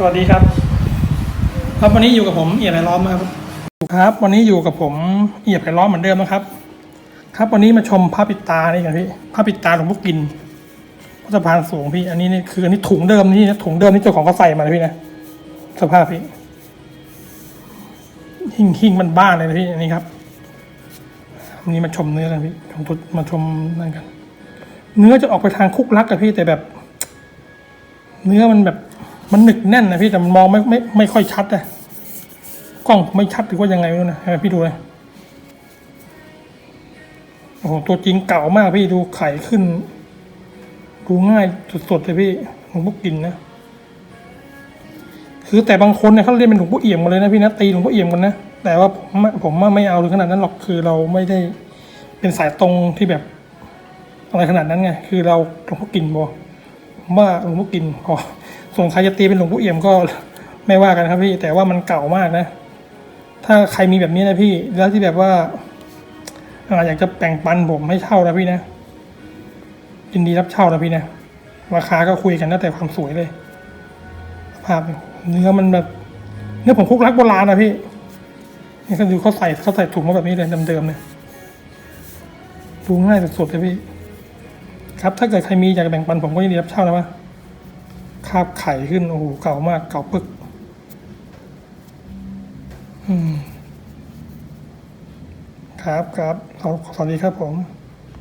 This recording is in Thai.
สวัสดีครับ ครับวันนี้อยู่กับผมเอียดไผ่ล้อมครับครับ วันนี้อยู่กับผมเอียดไผ่ล้อมเหมือนเดิมนะครับ ครับวันนี้มาชมพระปิดตานี่กันพี่พระปิดตาหลวงพ่อกินสะพานสูงพี่ อันนี้นี่คืออันนี้ถุงเดิมนี่นะถุงเดิมที่เจ้าของเขาใส่มาเลยพี่นะสภาพพี่หิ่งหิ่งมันบ้านเลยนะพี่อันนี้ครับวันนี้มาชมเนื้อกันพี่ของตัวมาชมนั่นกัน เนื้อจะออกไปทางคุกลักกับพี่แต่แบบ เนื้อมันแบบ มันหนึกแน่นนะพี่แต่มันมองไม่ไม่ไม่ค่อยชัดนะกล้องไม่ชัดหรือว่ายังไงไม่รู้นะให้พี่ดูเลยโอ้โหตัวจริงเก่ามากพี่ดูไข่ขึ้น ดูง่ายสุดๆเลยพี่หลวงพ่อกินนะคือแต่บางคนเนี่ยเขาเรียกเป็นหลวงพ่อเอี่ยมกันเลยนะพี่นะตีหลวงพ่อเอี่ยมกันนะแต่ว่าผมผมไม่เอาถึงขนาดนั้นหรอกคือเราไม่ได้เป็นสายตรงที่แบบอะไรขนาดนั้นไงคือเราหลวงพ่อกินบอผมว่าหลวงพ่อกินพอ ส่วนใครจะตีเป็นหลวงพ่เอี่ยมก็ไม่ว่ากันครับพี่ แต่ว่ามันเก่ามากนะ ถ้าใครมีแบบนี้นะพี่ แล้วที่แบบว่าอาอยากจะแบ่งปันผมให้เช่านะพี่นะยินดีรับเช่านะพี่นะราคาก็คุยกันนะแต่ความสวยเลยภาพเนื้อมันแบบ เนื้อผมคุกรักโบราณนะพี่นี่เขาดูเขาใส่เขาใส่ถุงมาแบบนี้เลยเดิมๆเลยดูง่ายสุดๆเลยพี่ ครับถ้าเกิดใครมีอยากจะแบ่งปันผมก็ยินดีรับเช่านะว่า คาบไข่ขึ้น โอ้โห เก่ามาก เก่าปึก ครับครับสวัสดีครับผม